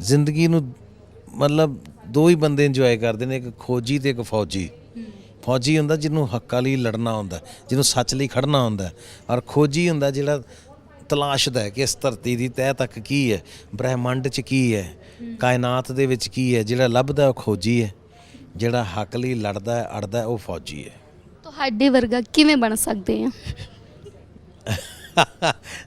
ਜ਼ਿੰਦਗੀ ਨੂੰ ਮਤਲਬ ਦੋ ਹੀ ਬੰਦੇ ਇੰਜੋਏ ਕਰਦੇ ਨੇ, ਇੱਕ ਖੋਜੀ ਤੇ ਇੱਕ ਫੌਜੀ। ਫੌਜੀ ਹੁੰਦਾ ਜਿਹਨੂੰ ਹੱਕਾਂ ਲਈ ਲੜਨਾ ਹੁੰਦਾ, ਜਿਹਨੂੰ ਸੱਚ ਲਈ ਖੜਨਾ ਹੁੰਦਾ। ਔਰ ਖੋਜੀ ਹੁੰਦਾ ਜਿਹੜਾ ਤਲਾਸ਼ਦਾ ਹੈ ਕਿ ਇਸ ਧਰਤੀ ਦੀ ਤਹਿ ਤੱਕ ਕੀ ਹੈ, ਬ੍ਰਹਿਮੰਡ 'ਚ ਕੀ ਹੈ, ਕਾਇਨਾਤ ਦੇ ਵਿੱਚ ਕੀ ਹੈ, ਜਿਹੜਾ ਲੱਭਦਾ ਉਹ ਖੋਜੀ ਹੈ, ਜਿਹੜਾ ਹੱਕ ਲਈ ਲੜਦਾ ਹੈ ਅੜਦਾ ਉਹ ਫੌਜੀ ਹੈ। ਤੁਹਾਡੇ ਵਰਗਾ ਕਿਵੇਂ ਬਣ ਸਕਦੇ ਆ?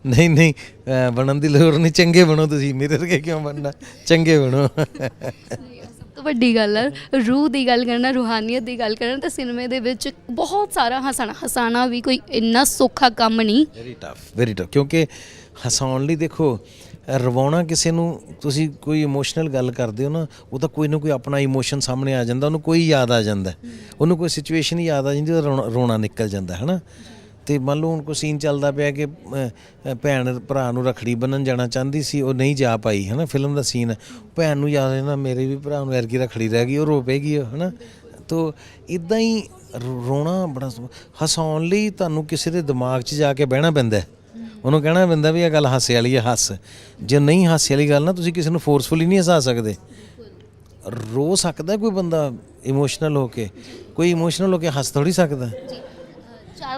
ਨਹੀਂ ਨਹੀਂ ਅਹ ਬਣਨ ਦੀ ਲੋੜ ਨਹੀਂ ਚੰਗੇ ਬਣੋ ਤੁਸੀਂ ਮੇਰੇ ਵਰਗੇ ਕਿਉਂ ਬਣਨਾ? ਚੰਗੇ ਬਣੋ। ਸਭ ਤੋਂ ਵੱਡੀ ਗੱਲ ਹੈ ਰੂਹ ਦੀ ਗੱਲ ਕਰਨਾ ਰੂਹਾਨੀਅਤ ਦੀ ਗੱਲ ਕਰਨਾ ਤਾਂ ਸਿਨੇਮੇ ਦੇ ਵਿੱਚ ਬਹੁਤ ਸਾਰਾ ਹਸਾਣਾ ਹਸਾਣਾ ਵੀ ਕੋਈ ਇੰਨਾ ਸੌਖਾ ਕੰਮ ਨਹੀਂ। ਵੈਰੀ ਟਫ ਵੈਰੀ ਟਫ ਕਿਉਂਕਿ ਹਸਾਉਣ ਲਈ ਦੇਖੋ ਰਵਾਉਣਾ ਕਿਸੇ ਨੂੰ ਤੁਸੀਂ ਕੋਈ ਇਮੋਸ਼ਨਲ ਗੱਲ ਕਰਦੇ ਹੋ ਨਾ ਉਹ ਤਾਂ ਕੋਈ ਨਾ ਕੋਈ ਆਪਣਾ ਇਮੋਸ਼ਨ ਸਾਹਮਣੇ ਆ ਜਾਂਦਾ ਉਹਨੂੰ ਕੋਈ ਯਾਦ ਆ ਜਾਂਦਾ। ਉਹਨੂੰ ਕੋਈ ਸਿਚੁਏਸ਼ਨ ਯਾਦ ਆ ਜਾਂਦੀ ਰੋਣਾ- ਰੋਣਾ ਨਿਕਲ ਜਾਂਦਾ ਹੈ ਨਾ ਤੇ ਮੰਨ ਲਓ ਹੁਣ ਕੋਈ ਸੀਨ ਚੱਲਦਾ ਪਿਆ ਕਿ ਭੈਣ ਭਰਾ ਨੂੰ ਰਖੜੀ ਬੰਨਣ ਜਾਣਾ ਚਾਹੁੰਦੀ ਸੀ, ਉਹ ਨਹੀਂ ਜਾ ਪਾਈ ਹੈ ਨਾ ਫਿਲਮ ਦਾ ਸੀਨ ਹੈ ਭੈਣ ਨੂੰ ਯਾਦ ਹੈ ਨਾ ਮੇਰੇ ਵੀ ਭਰਾ ਨੂੰ ਐਰਗੀ ਰਖੜੀ ਰਹਿ ਗਈ, ਉਹ ਰੋ ਪਏਗੀ ਉਹ ਹੈ ਨਾ ਤੋ ਇਦਾਂ ਹੀ ਰੋਣਾ ਬੜਾ ਹਸਾਉਣ ਲਈ ਤੁਹਾਨੂੰ ਕਿਸੇ ਦੇ ਦਿਮਾਗ 'ਚ ਜਾ ਕੇ ਬਹਿਣਾ ਪੈਂਦਾ। ਉਹਨੂੰ ਕਹਿਣਾ ਪੈਂਦਾ ਵੀ ਇਹ ਗੱਲ ਹਾਸੇ ਵਾਲੀ ਹੈ ਹੱਸ। ਜੇ ਨਹੀਂ ਹਾਸੇ ਵਾਲੀ ਗੱਲ ਨਾ, ਤੁਸੀਂ ਕਿਸੇ ਨੂੰ ਫੋਰਸਫੁਲੀ ਨਹੀਂ ਹਸਾ ਸਕਦੇ। ਰੋ ਸਕਦਾ ਕੋਈ ਬੰਦਾ ਇਮੋਸ਼ਨਲ ਹੋ ਕੇ, ਕੋਈ ਇਮੋਸ਼ਨਲ ਹੋ ਕੇ ਹੱਸ ਥੋੜੀ ਸਕਦਾ।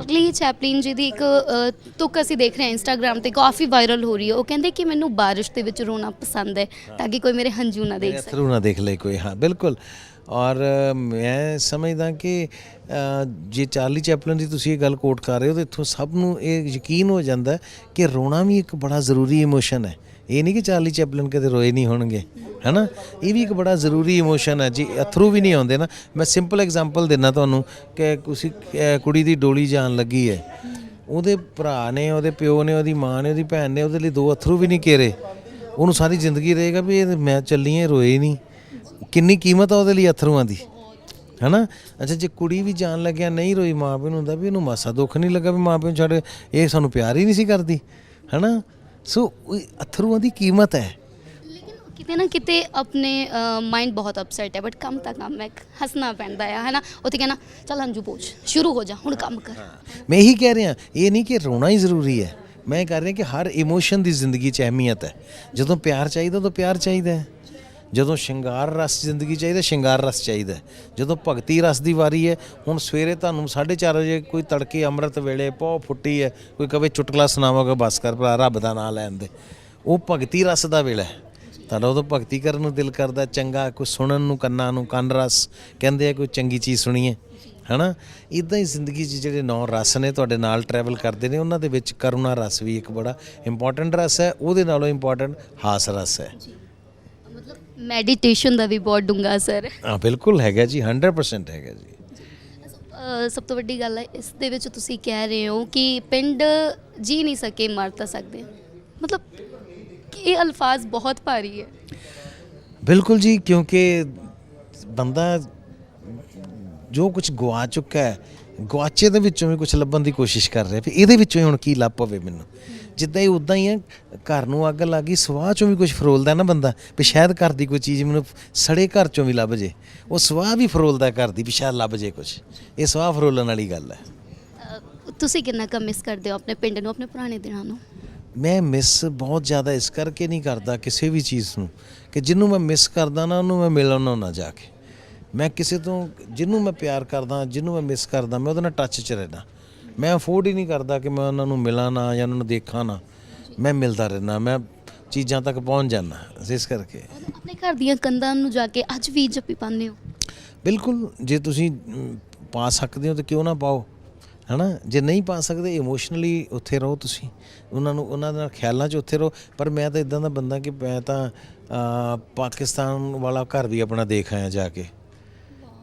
ਚਾਰਲੀ ਚੈਪਲਿਨ ਜੀ ਦੀ ਇੱਕ ਅ, ਤੁਕ ਅਸੀਂ ਦੇਖ ਰਹੇ ਹਾਂ ਇੰਸਟਾਗ੍ਰam ਤੇ ਕਾਫੀ ਵਾਇਰਲ ਹੋ ਰਹੀ ਹੈ। ਉਹ ਕਹਿੰਦੇ ਕਿ ਮੈਨੂੰ ਬਾਰਿਸ਼ ਦੇ ਵਿੱਚ ਰੋਣਾ ਪਸੰਦ ਹੈ ਤਾਂ ਕਿ ਕੋਈ ਮੇਰੇ ਹੰਝੂ ਨਾ ਦੇਖ ਸਕੇ। ਅਥਰੂ ਨਾ ਦੇਖ ਲੈ ਕੋਈ ਹਾਂ ਬਿਲਕੁਲ। ਔਰ ਅ, ਮੈਂ ਸਮਝਦਾ ਕਿ ਅ, ਜੇ ਚਾਰਲੀ ਚੈਪਲਨ ਦੀ ਤੁਸੀਂ ਇਹ ਗੱਲ ਕੋਟ ਕਰ ਰਹੇ ਹੋ ਤਾਂ ਇੱਥੋਂ ਸਭ ਨੂੰ ਇਹ ਯਕੀਨ ਹੋ ਜਾਂਦਾ ਹੈ ਕਿ ਰੋਣਾ ਵੀ ਇੱਕ ਬੜਾ ਜ਼ਰੂਰੀ ਇਮੋਸ਼ਨ ਹੈ। ਇਹ ਨਹੀਂ ਕਿ ਚਾਰਲੀ ਚੈਪਲਨ ਕਦੇ ਰੋਏ ਨਹੀਂ ਹੋਣਗੇ। ਹੈਨਾ? ਇਹ ਵੀ ਇੱਕ ਬੜਾ ਜ਼ਰੂਰੀ ਇਮੋਸ਼ਨ ਹੈ ਜੀ ਅਥਰੂ ਵੀ ਨਹੀਂ ਆਉਂਦੇ ਨਾ। ਮੈਂ ਸਿੰਪਲ ਐਗਜ਼ਾਮਪਲ ਦਿੰਦਾ ਤੁਹਾਨੂੰ ਕਿ ਤੁਸੀਂ ਕੁੜੀ ਦੀ ਡੋਲੀ ਜਾਣ ਲੱਗੀ ਹੈ। ਉਹਦੇ ਭਰਾ ਨੇ, ਉਹਦੇ ਪਿਓ ਨੇ, ਉਹਦੀ ਮਾਂ ਨੇ, ਉਹਦੀ ਭੈਣ ਨੇ ਉਹਦੇ ਲਈ ਦੋ ਅਥਰੂ ਵੀ ਨਹੀਂ ਕੇਰੇ। ਉਹਨੂੰ ਸਾਰੀ ਜ਼ਿੰਦਗੀ ਰਹੇਗਾ ਵੀ ਇਹ ਮੈਂ ਚੱਲੀ ਐ ਰੋਏ ਨਹੀਂ। ਕਿੰਨੀ ਕੀਮਤ ਆ ਉਹਦੇ ਲਈ ਅਥਰੂਆਂ ਦੀ? ਹੈਨਾ? ਅੱਛਾ, ਜੇ ਕੁੜੀ ਵੀ ਜਾਣ ਲੱਗਿਆ, ਨਹੀਂ ਰੋਈ ਮਾਂ ਪਿਓ ਨੂੰ ਹੁੰਦਾ ਵੀ ਇਹਨੂੰ ਮਾਸਾ ਦੁੱਖ ਨਹੀਂ ਲੱਗਾ ਵੀ ਮਾਂ ਪਿਓ ਛੱਡ, ਇਹ ਸਾਨੂੰ ਪਿਆਰ ਹੀ ਨਹੀਂ ਸੀ ਕਰਦੀ। ਹੈਨਾ? ਸੋ, ਉਹ ਅਥਰੂਆਂ ਦੀ ਕੀਮਤ ਹੈ। ਕਿਤੇ ਨਾ ਕਿਤੇ ਆਪਣੇ ਮਾਈਂਡ ਬਹੁਤ ਅਪਸੈਟ ਹੈ ਬਟ ਕੰਮ ਤਾਂ ਕੰਮ ਹੈ ਹੱਸਣਾ ਪੈਂਦਾ ਹੈ ਹੈਨਾ? ਉੱਥੇ ਕਹਿਣਾ, ਚੱਲ ਹੰਝੂ ਪੋਛ ਸ਼ੁਰੂ ਹੋ ਜਾ, ਹੁਣ ਕੰਮ ਕਰ। ਮੈਂ ਇਹੀ ਕਹਿ ਰਿਹਾ, ਇਹ ਨਹੀਂ ਕਿ ਰੋਣਾ ਹੀ ਜ਼ਰੂਰੀ ਹੈ। ਮੈਂ ਕਹਿ ਰਿਹਾ ਕਿ ਹਰ ਇਮੋਸ਼ਨ ਦੀ ਜ਼ਿੰਦਗੀ 'ਚ ਅਹਿਮੀਅਤ ਹੈ। ਜਦੋਂ ਪਿਆਰ ਚਾਹੀਦਾ, ਉਦੋਂ ਪਿਆਰ ਚਾਹੀਦਾ ਹੈ। ਜਦੋਂ ਸ਼ਿੰਗਾਰ ਰਸ ਜ਼ਿੰਦਗੀ ਚਾਹੀਦਾ, ਸ਼ਿੰਗਾਰ ਰਸ ਚਾਹੀਦਾ ਜਦੋਂ ਭਗਤੀ ਰਸ ਦੀ ਵਾਰੀ ਹੈ, ਹੁਣ ਸਵੇਰੇ ਤੁਹਾਨੂੰ 4:30 ਵਜੇ ਕੋਈ ਤੜਕੇ ਅੰਮ੍ਰਿਤ ਵੇਲੇ ਪੌ ਫੁੱਟੀ ਹੈ, ਕੋਈ ਕਵੇ ਚੁਟਕਲਾ ਸੁਣਾਵਾਂਗਾ ਬਸ ਕਰ ਭਰਾ, ਰੱਬ ਦਾ ਨਾਮ ਲੈਣ ਦੇ। ਉਹ ਭਗਤੀ ਰਸ ਦਾ ਵੇਲਾ ਹੈ। ਤੁਹਾਡਾ ਉਦੋਂ ਭਗਤੀ ਕਰਨ ਨੂੰ ਦਿਲ ਕਰਦਾ ਚੰਗਾ ਕੋਈ ਸੁਣਨ ਨੂੰ ਕੰਨਾਂ ਨੂੰ ਕੰਨ ਰਸ ਕਹਿੰਦੇ ਆ ਕੋਈ ਚੰਗੀ ਚੀਜ਼ ਸੁਣੀਏ ਹਨਾ? ਇਦਾਂ ਹੀ ਜ਼ਿੰਦਗੀ 'ਚ ਜਿਹੜੇ ਨੌ ਰਸ ਨੇ ਤੁਹਾਡੇ ਨਾਲ ਟਰੈਵਲ ਕਰਦੇ ਨੇ ਉਹਨਾਂ ਦੇ ਵਿੱਚ ਕਰੁਣਾ ਰਸ ਵੀ ਇੱਕ ਬੜਾ ਇੰਪੋਰਟੈਂਟ ਰਸ ਹੈ ਉਹਦੇ ਨਾਲੋਂ ਇੰਪੋਰਟੈਂਟ ਹਾਸ ਰਸ ਹੈ। ਮਤਲਬ ਮੈਡੀਟੇਸ਼ਨ ਦਾ ਵੀ ਬਹੁਤ ਡੂੰਘਾ ਅਸਰ ਹੈ। ਬਿਲਕੁਲ ਹੈਗਾ ਜੀ 100% ਹੈਗਾ ਜੀ। ਸਭ ਤੋਂ ਵੱਡੀ ਗੱਲ ਹੈ ਇਸ ਦੇ ਵਿੱਚ ਤੁਸੀਂ ਕਹਿ ਰਹੇ ਹੋ ਕਿ ਪਿੰਡ ਜੀ ਨਹੀਂ ਸਕੇ ਮਰ ਤਾਂ ਸਕਦੇ। ਮਤਲਬ ਕਿ ਇਹ ਅਲਫਾਜ਼ ਬਹੁਤ ਭਾਰੀ ਹੈ। ਬਿਲਕੁਲ ਜੀ ਕਿਉਂਕਿ ਬੰਦਾ ਜੋ ਕੁਝ ਗਵਾ ਚੁੱਕਾ ਹੈ ਗਵਾਚੇ ਦੇ ਵਿੱਚੋਂ ਵੀ ਕੁਝ ਲੱਭਣ ਦੀ ਕੋਸ਼ਿਸ਼ ਕਰ ਰਿਹਾ ਵੀ ਇਹਦੇ ਵਿੱਚੋਂ ਹੀ ਹੁਣ ਕੀ ਲੱਭ ਪਵੇ ਮੈਨੂੰ? ਜਿੱਦਾਂ ਹੀ ਉਦਾਂ ਹੀ ਹੈ ਘਰ ਨੂੰ ਅੱਗ ਲੱਗੀ ਸਵਾਹ ਚੋਂ ਵੀ ਕੁਝ ਫਰੋਲਦਾ ਨਾ ਬੰਦਾ ਵੀ ਸ਼ਾਇਦ ਘਰ ਦੀ ਕੋਈ ਚੀਜ਼ ਮੈਨੂੰ ਸੜੇ ਘਰ ਚੋਂ ਵੀ ਲੱਭ ਜੇ। ਉਹ ਸਵਾਹ ਵੀ ਫਰੋਲਦਾ ਘਰ ਦੀ ਵੀ ਸ਼ਾਇਦ ਲੱਭ ਜੇ ਕੁਝ ਇਹ ਸਵਾਹ ਫਰੋਲਣ ਵਾਲੀ ਗੱਲ ਹੈ। ਤੁਸੀਂ ਕਿੰਨਾ ਕੁ ਮਿਸ ਕਰਦੇ ਹੋ ਆਪਣੇ ਪਿੰਡ ਨੂੰ ਆਪਣੇ ਪੁਰਾਣੇ ਦਿਨਾਂ ਨੂੰ? ਮੈਂ ਮਿਸ ਬਹੁਤ ਜ਼ਿਆਦਾ ਇਸ ਕਰਕੇ ਨਹੀਂ ਕਰਦਾ ਕਿਸੇ ਵੀ ਚੀਜ਼ ਨੂੰ ਕਿ ਜਿਹਨੂੰ ਮੈਂ ਮਿਸ ਕਰਦਾ ਨਾ ਉਹਨੂੰ ਮੈਂ ਮਿਲਣ ਨਾ ਜਾ ਕੇ। ਮੈਂ ਕਿਸੇ ਤੋਂ ਜਿਹਨੂੰ ਮੈਂ ਪਿਆਰ ਕਰਦਾ ਜਿਹਨੂੰ ਮੈਂ ਮਿਸ ਕਰਦਾ ਮੈਂ ਉਹਦੇ ਨਾਲ ਟੱਚ 'ਚ ਰਹਿਣਾ ਮੈਂ ਅਫੋਰਡ ਹੀ ਨਹੀਂ ਕਰਦਾ ਕਿ ਮੈਂ ਉਹਨਾਂ ਨੂੰ ਮਿਲਾਂ ਨਾ ਜਾਂ ਉਹਨਾਂ ਨੂੰ ਦੇਖਾਂ ਨਾ। ਮੈਂ ਮਿਲਦਾ ਰਹਿਣਾ ਮੈਂ ਚੀਜ਼ਾਂ ਤੱਕ ਪਹੁੰਚ ਜਾਂਦਾ ਇਸ ਕਰਕੇ। ਆਪਣੇ ਘਰ ਦੀਆਂ ਕੰਧਾਂ ਨੂੰ ਜਾ ਕੇ ਅੱਜ ਵੀ ਜੱਪੀ ਪਾਉਂਦੇ ਹੋ? ਬਿਲਕੁਲ ਜੇ ਤੁਸੀਂ ਪਾ ਸਕਦੇ ਹੋ ਤਾਂ ਕਿਉਂ ਨਾ ਪਾਓ। ਹਨਾ? ਜੇ ਨਹੀਂ ਪਾ ਸਕਦੇ ਇਮੋਸ਼ਨਲੀ ਉੱਥੇ ਰਹੋ ਤੁਸੀਂ। ਉਹਨਾਂ ਨੂੰ, ਉਹਨਾਂ ਦੇ ਨਾਲ ਖਿਆਲਾਂ 'ਚ ਉੱਥੇ ਰਹੋ। ਪਰ ਮੈਂ ਤਾਂ ਇਦਾਂ ਦਾ ਬੰਦਾ ਕਿ ਮੈਂ ਤਾਂ ਪਾਕਿਸਤਾਨ ਵਾਲਾ ਘਰ ਵੀ ਆਪਣਾ ਦੇਖ ਆਇਆ ਜਾ ਕੇ।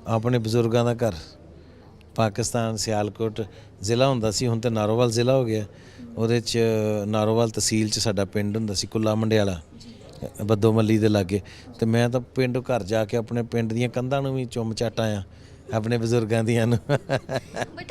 ਆਪਣੇ ਬਜ਼ੁਰਗਾਂ ਦਾ ਘਰ। ਪਾਕਿਸਤਾਨ, ਸਿਆਲਕੋਟ ਜ਼ਿਲ੍ਹਾ ਹੁੰਦਾ ਸੀ, ਹੁਣ ਤੇ ਨਾਰੋਵਾਲ ਜ਼ਿਲ੍ਹਾ ਹੋ ਗਿਆ। ਉਹਦੇ 'ਚ ਨਾਰੋਵਾਲ ਤਹਿਸੀਲ 'ਚ ਸਾਡਾ ਪਿੰਡ ਹੁੰਦਾ ਸੀ, ਕੁੱਲਾ ਮੰਡਿਆਲਾ। ਬੱਦੋ ਮੱਲੀ ਦੇ ਲਾਗੇ। ਤੇ ਮੈਂ ਤਾਂ ਪਿੰਡ, ਘਰ ਜਾ ਕੇ ਆਪਣੇ ਪਿੰਡ ਦੀਆਂ ਕੰਧਾਂ ਨੂੰ ਵੀ ਚੁੰਮ ਚਾਟਾਂ ਆ ਆਪਣੇ ਬਜ਼ੁਰਗਾਂ ਦੀਆਂ ਨੂੰ।